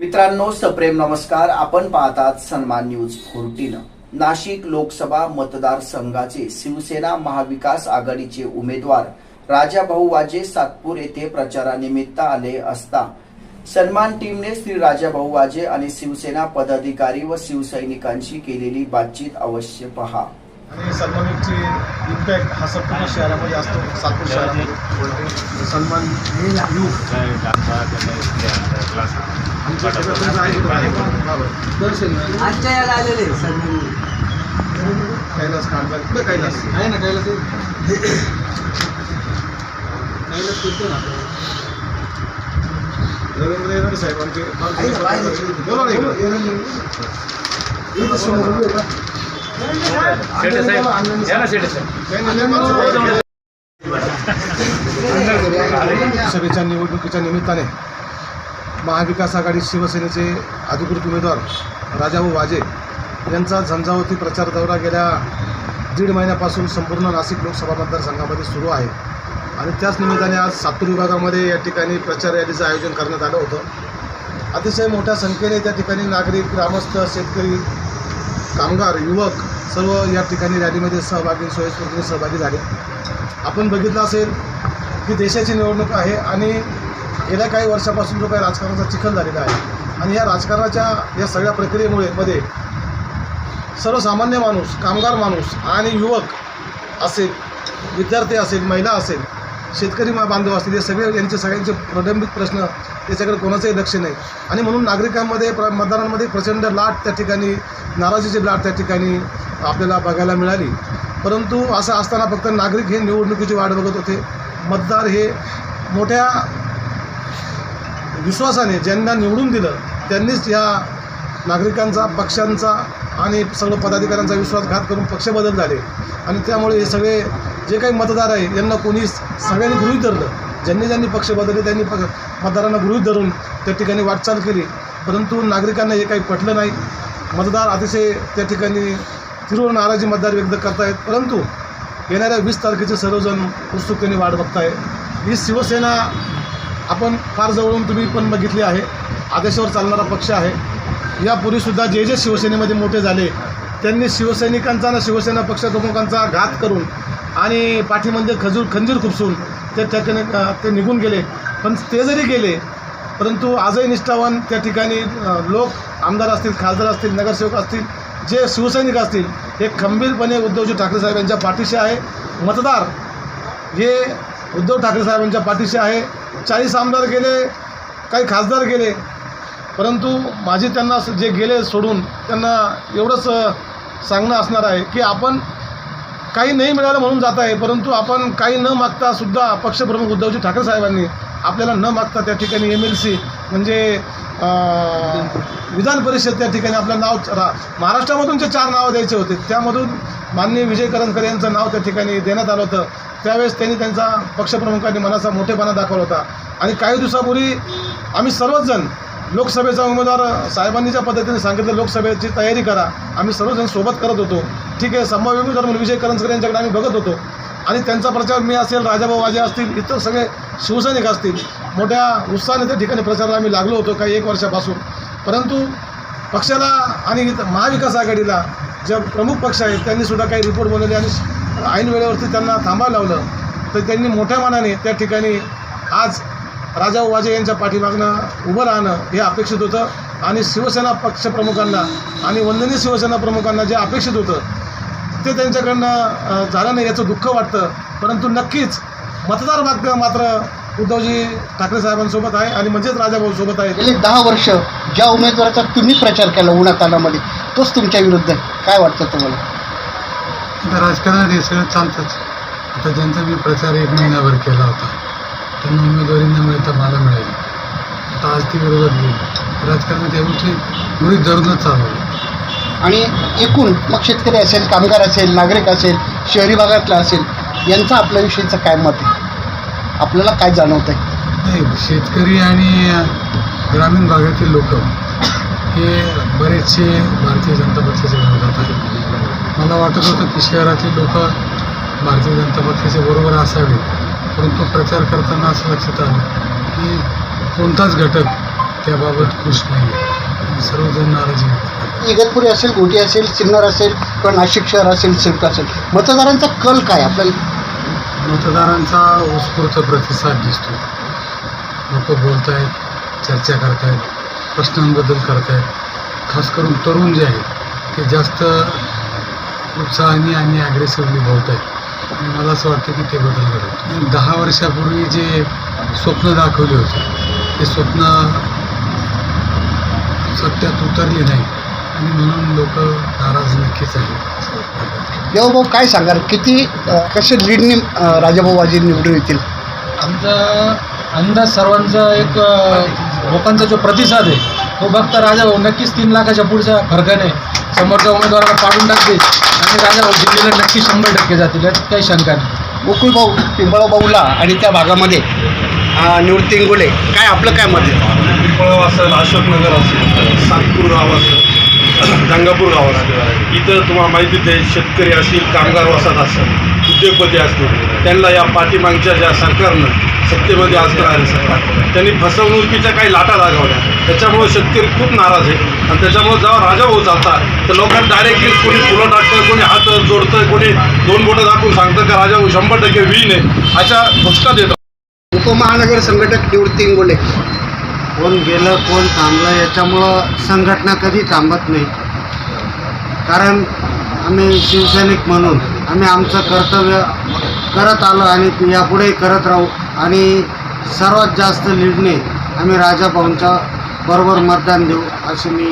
मित्रांनो सप्रेम नमस्कार. आपण पाहतात सन्मान न्यूज फोर्टीन. नाशिक लोकसभा मतदारसंघाचे शिवसेना महाविकास आघाडीचे उमेदवार राजाभाऊ वाजे सातपूर येथे प्रचारानिमित्त आले असता. सन्मान टीमने श्री राजाभाऊ वाजे आणि शिवसेना पदाधिकारी व शिवसैनिकांशी केलेली बातचीत अवश्य पहा. आणि सन्मानिकची इम्पॅक्ट हा संपूर्ण शहरामध्ये असतो सातपूर शहरामध्ये सन्मान युथ आमच्या सगळं आहे. दर्शन आजच्या याला आलेले सन्मान कैलास कुठे कैलास? आहे ना कैलास? कैलास करतो ना? रवींद्र येणार साहेब आमचे आहे ना, बाहेर. बोला ना इकडं. इथं समोर उभे आहे का? सभेच्या निवडणुकीच्या निमित्ताने महाविकास आघाडी शिवसेनेचे अधिकृत उमेदवार राजाभाऊ वाजे यांचा झंझावती प्रचार दौरा गेल्या दीड महिन्यापासून संपूर्ण नाशिक लोकसभा मतदारसंघामध्ये सुरू आहे. आणि त्याच निमित्ताने आज सातूर विभागामध्ये या ठिकाणी प्रचार रॅलीचं आयोजन करण्यात आलं होतं. अतिशय मोठ्या संख्येने त्या ठिकाणी नागरिक ग्रामस्थ शेतकरी कामगार युवक सर्व या ठिकाणी रॅलीमध्ये सहभागी स्वयंस्फूर्तीने सहभागी झाले. आपण बघितलं असेल की देशाची निवडणूक आहे आणि गेल्या काही वर्षापासून जो काही राजकारणाचा चिखल झालेला आहे आणि या राजकारणाच्या या सगळ्या प्रक्रियेमुळे मध्ये सर्वसामान्य माणूस कामगार माणूस आणि युवक असेल विद्यार्थी असेल महिला असेल शेतकरी बांधव असतील हे सगळे यांचे सगळ्यांचे प्रलंबित प्रश्न त्याच्याकडे कोणाचंही लक्ष नाही. आणि म्हणून नागरिकांमध्ये प्र मतदारांमध्ये प्रचंड लाट त्या ठिकाणी नाराजीची लाट त्या ठिकाणी आपल्याला बघायला मिळाली. परंतु असं असताना फक्त नागरिक हे निवडणुकीची वाट बघत होते. मतदार हे मोठ्या विश्वासाने ज्यांना निवडून दिलं त्यांनीच या नागरिकांचा पक्षांचा आणि सर्व पदाधिकाऱ्यांचा विश्वासघात करून पक्ष बदल झाले. आणि त्यामुळे हे सगळे जे काही मतदार आहे यांना कोणी सगळ्यांनी गृहीत धरलं. ज्यांनी ज्यांनी पक्ष बदलले त्यांनी प मतदारांना गृहीत धरून त्या ठिकाणी वाटचाल केली. परंतु नागरिकांना हे काही पटलं नाही. मतदार अतिशय त्या ठिकाणी तीव्र नाराजी मतदार व्यक्त करतायत. परंतु येणाऱ्या वीस तारखेचे सर्वजण उत्सुकतेने वाट बघताय. ही शिवसेना आपण फार जवळून तुम्ही पण बघितली आहे. आदेशावर चालणारा पक्ष आहे. यापूर्वीसुद्धा जे जे शिवसेनेमध्ये मोठे झाले त्यांनी शिवसैनिकांचा ना शिवसेना पक्षप्रमुखांचा घात करून आणि पाठीमध्ये खजूर खंजीर खुपसून ते त्या ठिकाणी ते निघून गेले. पण ते जरी गेले परंतु आजही निष्ठावान त्या ठिकाणी लोक आमदार असतील खासदार असतील नगरसेवक असतील जे शिवसैनिक असतील हे खंबीरपणे उद्धवजी ठाकरे साहेब यांच्या पाठीशी आहे. मतदार हे उद्धव ठाकरे साहेब यांच्या पाठीशी आहे. चाळीस आमदार गेले काही खासदार गेले परंतु माझी त्यांना जे गेले सोडून त्यांना एवढंच सांगणं असणार आहे की आपण काही नाही मिळालं म्हणून जात आहे परंतु आपण काही न मागता सुद्धा पक्षप्रमुख उद्धवजी ठाकरे साहेबांनी आपल्याला न मागता त्या ठिकाणी एम एल सी म्हणजे विधान परिषद त्या ठिकाणी आपलं नाव रा महाराष्ट्रामधून जे चार नावं द्यायचे होते त्यामधून माननीय विजय करंदकर यांचं नाव त्या ठिकाणी देण्यात आलं होतं. त्यावेळेस त्यांनी त्यांचा पक्षप्रमुखांनी मनाचा मोठेपणा दाखवला होता. आणि काही दिवसापूर्वी आम्ही सर्वच जण लोकसभेचा उमेदवार साहेबांनी ज्या पद्धतीने सांगितलं लोकसभेची तयारी करा. आम्ही सर्वजण सोबत करत होतो. ठीक आहे संभाव्य उमेदवार म्हणून विजय करंजकर यांच्याकडे आम्ही बघत होतो. आणि त्यांचा प्रचार मी असेल राजाभाऊ वाजे असतील इतर सगळे शिवसैनिक असतील मोठ्या उत्साहाने त्या ठिकाणी प्रचाराला आम्ही लागलो होतो काही एक वर्षापासून. परंतु पक्षाला आणि इथं महाविकास आघाडीला ज्या प्रमुख पक्ष आहेत त्यांनी सुद्धा काही रिपोर्ट बनवले आणि ऐन वेळेवरती त्यांना थांबायला लावलं. तर त्यांनी मोठ्या मानाने त्या ठिकाणी आज राजाभाऊ वाजे यांच्या पाठीमागनं उभं राहणं हे अपेक्षित होतं. आणि शिवसेना पक्षप्रमुखांना आणि वंदनीय शिवसेना प्रमुखांना जे अपेक्षित होतं ते त्यांच्याकडनं झालं नाही याचं दुःख वाटतं. परंतु नक्कीच मतदार मात्र मात्र उद्धवजी ठाकरे साहेबांसोबत आहे आणि म्हणजेच राजाभाऊ सोबत आहेत गेले दहा वर्ष ज्या उमेदवाराचा तुम्ही प्रचार केला उन्हातानामध्ये तोच तुमच्या विरुद्ध आहे. काय वाटतं तुम्हाला? आता राजकारणात हे सगळं चालतंच. आता ज्यांचा मी प्रचार एक महिनाभर केला होता त्यांना उमेदवारी न मिळता मला मिळाली. आता आज ती विरोधात गेली. राजकारणात या गोष्टी गृहीत धरूनच चालवलं आणि एकूण मग शेतकरी असेल कामगार असेल नागरिक असेल शहरी भागातला असेल यांचं आपल्याविषयीचं काय मत आहे? आपल्याला काय जाणवतं आहे नाही शेतकरी आणि ग्रामीण भागातील लोक हे बरेचसे भारतीय जनता पक्षाच्या विरोधात आहेत. मला वाटत होतं की शहरातील लोक भारतीय जनता पक्षाच्या बरोबर असावे परंतु प्रचार करताना असं लक्षात आलं की कोणताच घटक त्याबाबत खुश नाही. आहे सर्वजण नाराजी इगतपुरी असेल घोटी असेल सिन्नर असेल किंवा नाशिक शहर असेल सिल्क असेल मतदारांचा कल काय? आपल्याला मतदारांचा उत्स्फूर्त प्रतिसाद दिसतो लोक बोलत आहेत चर्चा करत आहेत प्रश्नांबद्दल करत आहेत खास करून तरुण जे आहेत ते जास्त उत्साहाने आणि ॲग्रेसिव्हली बोलत आहेत आणि मला असं वाटतं की ते बदल घडवत दहा वर्षापूर्वी जे स्वप्न दाखवले होते ते स्वप्न सत्यात उतरली नाही. आणि म्हणून लोक नाराज नक्कीच आहेत. देवभाऊ काय सांगाल? किती अ, कसे लीडने अ, राजाभाऊ वाजे निवडून येतील? आमचा अंदाज सर्वांचा एक अ, लोकांचा जो प्रतिसाद आहे तो बघता राजाभाऊ नक्कीच तीन लाखाच्या पुढच्या फरकाने समोरच्या उमेदवाराला पाडून टाकतील. राजाभाऊ दिल्लीला नक्की शंभर टक्के जातील यात काही शंका नाही. गोकुळ भाऊ पिंपळा भाऊला आणि त्या भागामध्ये अ, निवृत्ती इंगोले काय आपलं काय मत आहे? पिंपळगाव असेल अशोकनगर असेल सातपूर गाव असेल गंगापूर गाव असेल. इथं तुम्हाला माहितीच आहे शेतकरी असतील कामगार वसाहत असेल. उद्योगपती असतील त्यांना या पाठीमागच्या ज्या सरकारनं सत्तेमध्ये असणाऱ्या सरकार त्यांनी फसवणुकीच्या काही लाटा दाखवल्या त्याच्यामुळे शेतकरी खूप नाराज आहे. आणि त्याच्यामुळे जेव्हा राजा भाऊ चालतात तर लोकांना डायरेक्टली कोणी फुलं टाकतं कोणी हात जोडतं कोणी दोन बोटं दाखवून सांगतं का राजा भाऊ शंभर टक्के विन आहे अशा घोषणा देतो उपमहानगर संघटक निवृत्ती इंगोले कोण गेलं कोण थांबलं याच्यामुळं संघटना कधी थांबत नाही. कारण आम्ही शिवसैनिक म्हणून आम्ही आमचं कर्तव्य करत आलो आणि यापुढेही करत राहू. आणि सर्वात जास्त लीडने आम्ही राजा भाऊंच्या बरोबर मतदान देऊ अशी मी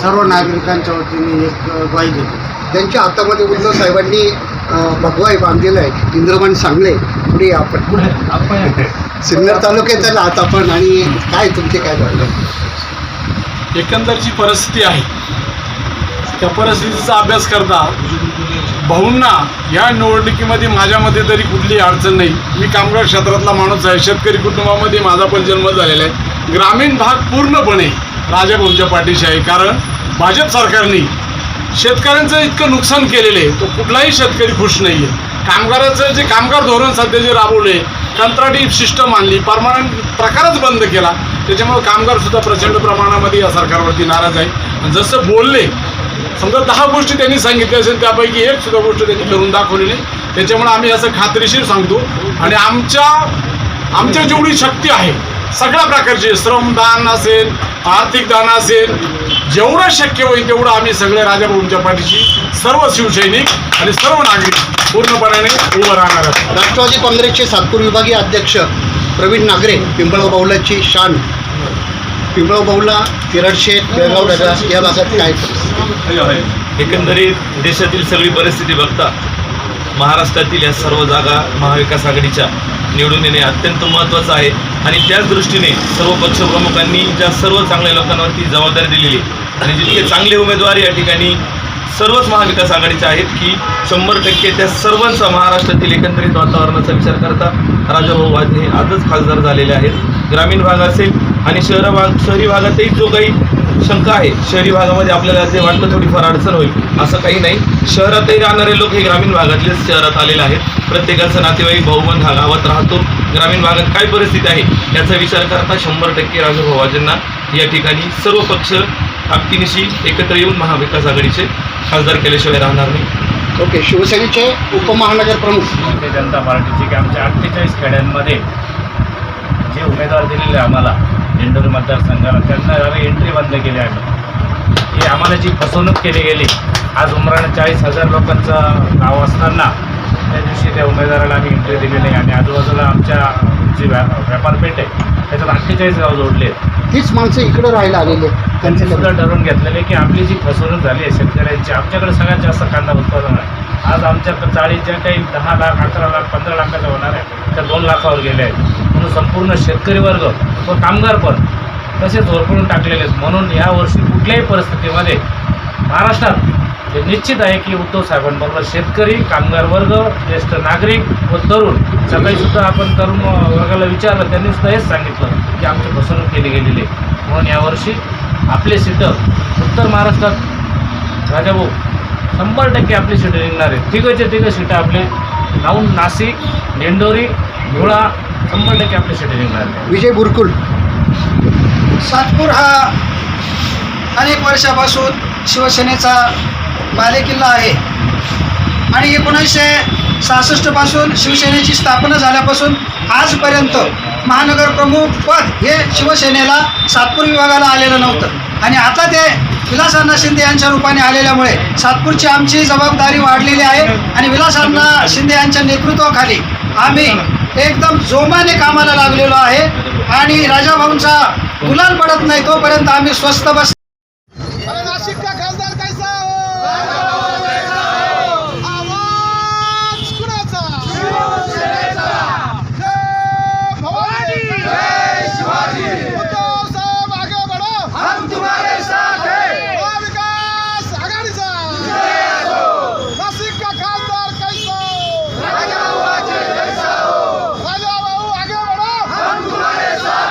सर्व नागरिकांच्या वतीने एक ग्वाही देतो. त्यांच्या हातामध्ये उद्धव साहेबांनी भगवाई बांधलेलं आहे. इंद्रमण सांगले. पुढे आपण. सिन्नर तालुक्याचा आहात आपण आणि काय तुमचे काय झालं एकंदर जी परिस्थिती आहे. त्या परिस्थितीचा अभ्यास करता भाऊंना या निवडणुकीमध्ये माझ्यामध्ये तरी कुठली अडचण नाही. मी कामगार क्षेत्रातला माणूस आहे शेतकरी कुटुंबामध्ये माझा पण जन्म झालेला आहे. ग्रामीण भाग पूर्णपणे राजाभाऊंच्या पाठीशी आहे कारण भाजप सरकारने शेतकऱ्यांचं इतकं नुकसान केलेलं आहे तो कुठलाही शेतकरी खुश नाही आहे कामगाराचं जे कामगार धोरण सध्या जे राबवले कंत्राटी सिस्टम आणली परमानंट प्रकारच बंद केला त्याच्यामुळे कामगारसुद्धा प्रचंड प्रमाणामध्ये या सरकारवरती नाराज आहे. जसं बोलले समजा दहा गोष्टी त्यांनी सांगितल्या असेल त्यापैकी एक सुद्धा गोष्ट त्यांनी करून दाखवली नाही. त्याच्यामुळे आम्ही असं खात्रीशीर सांगतो. आणि आमच्या आमच्या जेवढी शक्ती आहे सगळ्या प्रकारचे श्रमदान असेल आर्थिक दान असेल जेवढं शक्य होईल तेवढं आम्ही सगळे राजाभाऊंच्या पाठीशी सर्व शिवसैनिक आणि सर्व नागरिक पूर्णपणाने उभं राहणार आहेत. राष्ट्रवादी काँग्रेसचे सातपूर विभागीय अध्यक्ष प्रवीण नागरे पिंपळगाव बाहुलाची शान. पिंपळगाव बाहुला तिरडशेत बेळगाव या भागात काय? एकंदरीत देशातील सगळी परिस्थिती बघता महाराष्ट्रातील या सर्व जागा महाविकास आघाडीच्या निवडून येणे अत्यंत महत्त्वाचं आहे. आणि त्याच दृष्टीने सर्व पक्षप्रमुखांनी ज्या सर्व चांगल्या लोकांवरती जबाबदारी दिलेली आणि जितके चांगले उमेदवार या ठिकाणी सर्वच महाविकास आघाडीच्या आहेत की शंभर टक्के त्या सर्वांचा महाराष्ट्रातील एकंदरीत वातावरणाचा विचार करता राजाभाऊ वाजने हे आजच खासदार झालेले आहेत. ग्रामीण भाग असेल आणि शहर भाग शहरी भागातही जो काही शंका आहे शहरी भागामध्ये आपल्याला जे वाटलं थोडीफार अडचण होईल असं काही नाही. शहरातही राहणारे लोक हे ग्रामीण भागातलेच शहरात आलेले आहेत. प्रत्येकाचं नातेवाईक भाऊबंद हा गावात राहतो. ग्रामीण भागात काय परिस्थिती आहे याचा विचार करता शंभर टक्के राजाभाऊ वाजेंना या ठिकाणी सर्व पक्ष ताकदीनिशी एकत्र येऊन महाविकास आघाडीचे खासदार केल्याशिवाय राहणार नाही. ओके शिवसेनेचे उपमहानगर प्रमुख. भारतीय जनता पार्टीचे की आमच्या अठ्ठेचाळीस खेड्यांमध्ये जे उमेदवार दिलेले आम्हाला इंदोर मतदारसंघाला त्यांना आम्ही एंट्री बंद केली आम्ही ही आम्हाला जी फसवणूक केली गेली आज उमरानं चाळीस हजार लोकांचं गाव असताना त्या दिवशी त्या उमेदवाराला आम्ही एंट्री दिली नाही आणि आजूबाजूला आमच्या जी व्या व्यापारपेठ आहे त्याच्यात अठ्ठेचाळीस गाव जोडले आहेत. तीच माणसं इकडे राहायला आलेली आहेत. त्यांनी त्यांचे सुद्धा ठरवून घेतलेले की आपली जी फसवणूक झाली आहे शेतकऱ्यांची आमच्याकडे सगळ्यात जास्त कांदा उत्पादन आहे. आज आमच्या चाळीस ज्या काही दहा लाख अकरा लाख पंधरा लाखाच्या होणार आहे त्या दोन लाखावर गेले आहेत. म्हणून संपूर्ण शेतकरी वर्ग व कामगार पण तसेच होरपळून टाकलेले आहेत. म्हणून यावर्षी कुठल्याही परिस्थितीमध्ये महाराष्ट्रात हे निश्चित आहे की उद्धव साहेबांबरोबर शेतकरी कामगार वर्ग ज्येष्ठ नागरिक व तरुण सकाळीसुद्धा आपण तरुण वर्गाला विचारलं त्यांनी सुद्धा हेच सांगितलं की आमची फसवणूक केली गेलेली आहे. म्हणून यावर्षी आपले सीटं उत्तर महाराष्ट्रात राजाभाऊ शंभर टक्के आपली सीटं निघणार आहेत. तिघंच्या तिघं सीटं आपले लावून नाशिक दिंडोरी धुळा शंभर टक्के आपली सीटं निघणार आहेत. विजय बुरकुल. सातपूर हा अनेक वर्षापासून शिवसेनेचा बालेकिल्ला आहे. आणि एकोणीसशे सहासष्टपासून शिवसेनेची स्थापना झाल्यापासून आजपर्यंत महानगर प्रमुख पद हे शिवसेनेला सातपूर विभागाला आलेलं नव्हतं. आणि आता ते विलासांना शिंदे यांच्या रूपाने आलेल्यामुळे सातपूरची आमची जबाबदारी वाढलेली आहे आणि विलासांना शिंदे यांच्या नेतृत्वाखाली आम्ही एकदम जोमाने कामाला लागलेलो आहे. आणि राजाभाऊंचा गुलाल पडत नाही तोपर्यंत आम्ही स्वस्त बस अरे नाशिक का खासदार कैसा हो आवाज कुणाचा जय भवानी जय शिवाजी उद्धव साहेब आगे बढ़ो हम तुम्हारे साथ हैं महाविकास आघाडीचा नाशिक का खासदार कैसा हो राजा भाऊ आगे बढ़ो हम तुम्हारे साथ